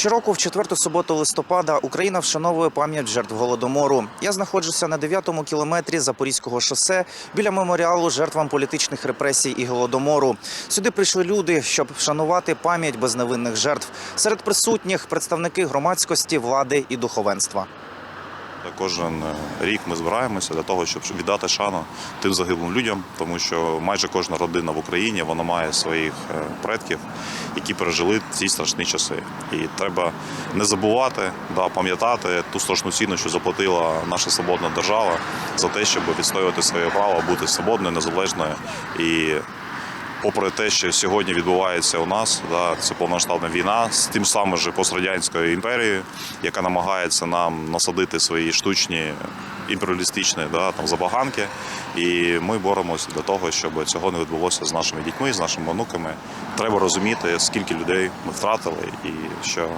Щороку, в четверту суботу листопада, Україна вшановує пам'ять жертв голодомору. Я знаходжуся на 9-му кілометрі Запорізького шосе біля меморіалу жертвам політичних репресій і голодомору. Сюди прийшли люди, щоб вшанувати пам'ять безневинних жертв. Серед присутніх представники громадськості, влади і духовенства. Кожен е, рік ми збираємося для того, щоб віддати шану тим загиблим людям, тому що майже кожна родина в Україні вона має своїх е, предків, які пережили ці страшні часи. І треба не забувати, да, пам'ятати ту страшну ціну, що заплатила наша свободна держава за те, щоб відстоювати своє право бути свободною, незалежною і. Попри те, що сьогодні відбувається у нас, да, це повномасштабна війна з тим самим же пострадянською імперією, яка намагається нам насадити свої штучні імперіалістичні да, там, забаганки. І ми боремося для того, щоб цього не відбулося з нашими дітьми, з нашими онуками. Треба розуміти, скільки людей ми втратили, і що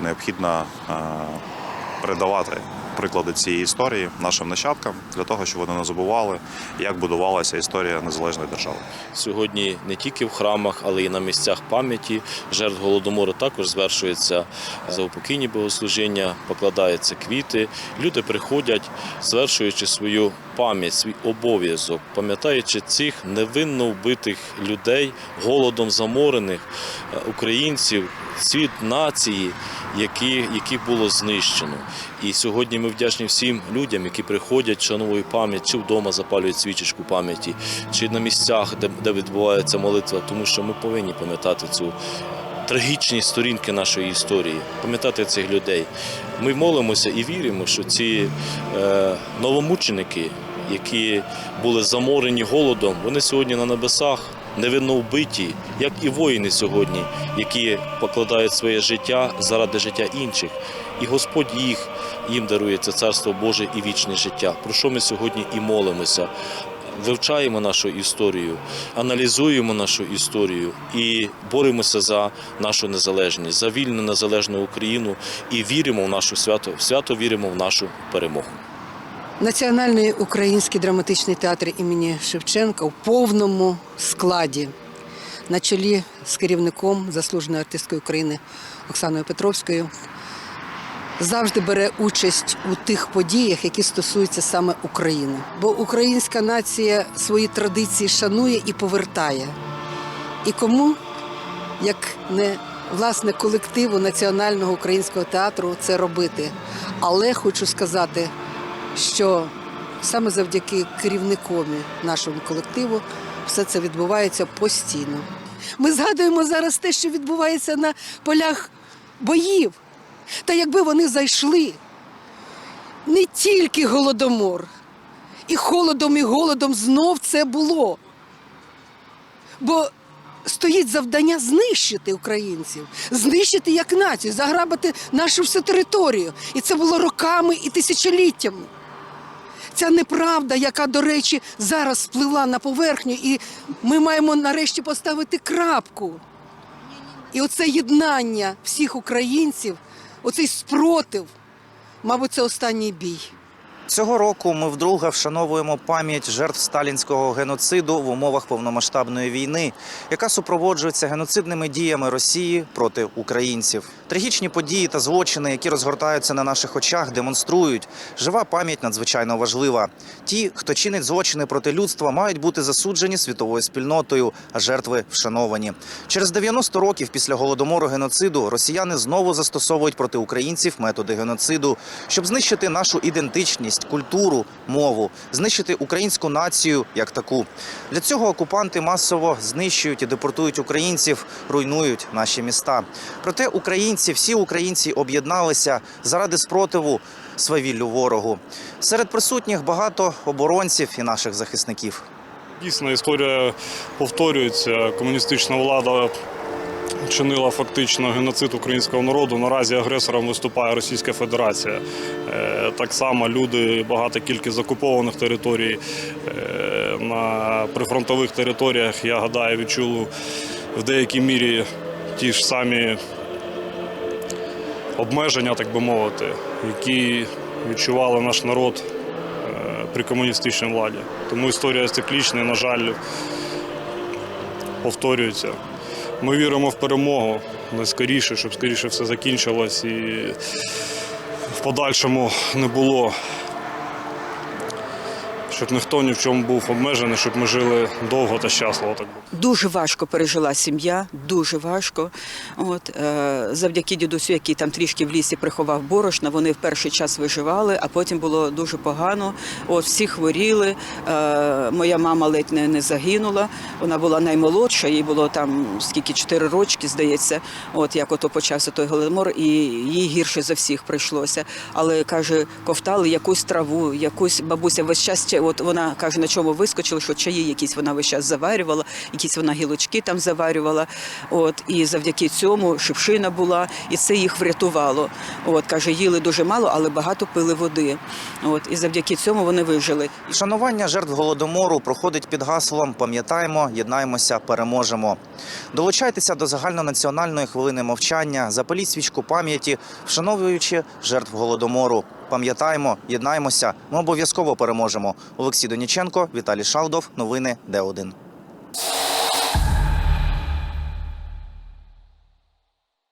необхідно е, передавати приклади цієї історії нашим нащадкам для того, щоб вони не забували, як будувалася історія незалежної держави. Сьогодні не тільки в храмах, але й на місцях пам'яті жертв голодомору також звершується заупокійні богослужіння, покладаються квіти. Люди приходять, звершуючи свою пам'ять, свій обов'язок, пам'ятаючи цих невинно вбитих людей, голодом заморених е, українців, цвіт нації, які, які було знищено. І сьогодні ми вдячні всім людям, які приходять, шановують пам'ять, чи вдома запалюють свічечку пам'яті, чи на місцях, де, де відбувається молитва, тому що ми повинні пам'ятати цю трагічні сторінки нашої історії, пам'ятати цих людей. Ми молимося і віримо, що ці е, новомученики, які були заморені голодом, вони сьогодні на небесах невинно вбиті, як і воїни сьогодні, які покладають своє життя заради життя інших. І Господь їх їм дарує це царство Боже і вічне життя. Про що ми сьогодні і молимося. Вивчаємо нашу історію, аналізуємо нашу історію і боремося за нашу незалежність, за вільну незалежну Україну і віримо в нашу свято, свято віримо в нашу перемогу. Національний український драматичний театр імені Шевченка у повному складі на чолі з керівником заслуженої артисткою України Оксаною Петровською завжди бере участь у тих подіях, які стосуються саме України. Бо українська нація свої традиції шанує і повертає. І кому, як не власне колективу Національного українського театру, це робити. Але хочу сказати, що саме завдяки керівникові нашому колективу все це відбувається постійно. Ми згадуємо зараз те, що відбувається на полях боїв. Та якби вони зайшли, не тільки голодомор, і холодом, і голодом знов це було. Бо стоїть завдання знищити українців, знищити як націю, заграбити нашу всю територію. І це було роками і тисячоліттями. Ця неправда, яка, до речі, зараз спливла на поверхню, і ми маємо нарешті поставити крапку. І оце єднання всіх українців, оцей спротив, мабуть, це останній бій. Цього року ми вдруге вшановуємо пам'ять жертв сталінського геноциду в умовах повномасштабної війни, яка супроводжується геноцидними діями Росії проти українців. Трагічні події та злочини, які розгортаються на наших очах, демонструють, жива пам'ять надзвичайно важлива. Ті, хто чинить злочини проти людства, мають бути засуджені світовою спільнотою, а жертви вшановані. Через 90 років після голодомору геноциду росіяни знову застосовують проти українців методи геноциду, щоб знищити нашу ідентичність, культуру, мову, знищити українську націю як таку. Для цього окупанти масово знищують і депортують українців, руйнують наші міста. Проте українці, всі українці об'єдналися заради спротиву свавіллю ворогу. Серед присутніх багато оборонців і наших захисників. Дійсно, історія повторюється. Комуністична влада чинила фактично геноцид українського народу. Наразі агресором виступає Російська Федерація. Е, Так само люди, багата кількість окупованих територій е, на прифронтових територіях, я гадаю, відчули в деякій мірі ті ж самі обмеження, так би мовити, які відчували наш народ е, при комуністичній владі. Тому історія циклічна, і, на жаль, повторюється. Ми віримо в перемогу найскоріше, щоб скоріше все закінчилось і в подальшому не було. Щоб ніхто ні в чому був обмежений, щоб ми жили довго та щасливо. Так. Дуже важко пережила сім'я, дуже важко. От, е, завдяки дідусю, який там трішки в лісі приховав борошна, вони в перший час виживали, а потім було дуже погано. От, всі хворіли. Е, моя мама ледь не, не загинула. Вона була наймолодша, їй було там скільки, 4 рочки, здається. От як ото почався той голодомор, і їй гірше за всіх прийшлося. Але каже, ковтали якусь траву, якусь бабуся весь час от вона каже, на чому вискочили, що чаї якісь вона весь час заварювала, якісь вона гілочки там заварювала. От і завдяки цьому шипшина була, і це їх врятувало. От каже, їли дуже мало, але багато пили води. От і завдяки цьому вони вижили. Шанування жертв голодомору проходить під гаслом Пам'ятаємо, єднаємося, переможемо. Долучайтеся до загальнонаціональної хвилини мовчання, запаліть свічку пам'яті, вшановуючи жертв голодомору. Пам'ятаємо, єднаємося. Ми обов'язково переможемо. Олексій Доніченко, Віталій Шалдов. Новини Д1.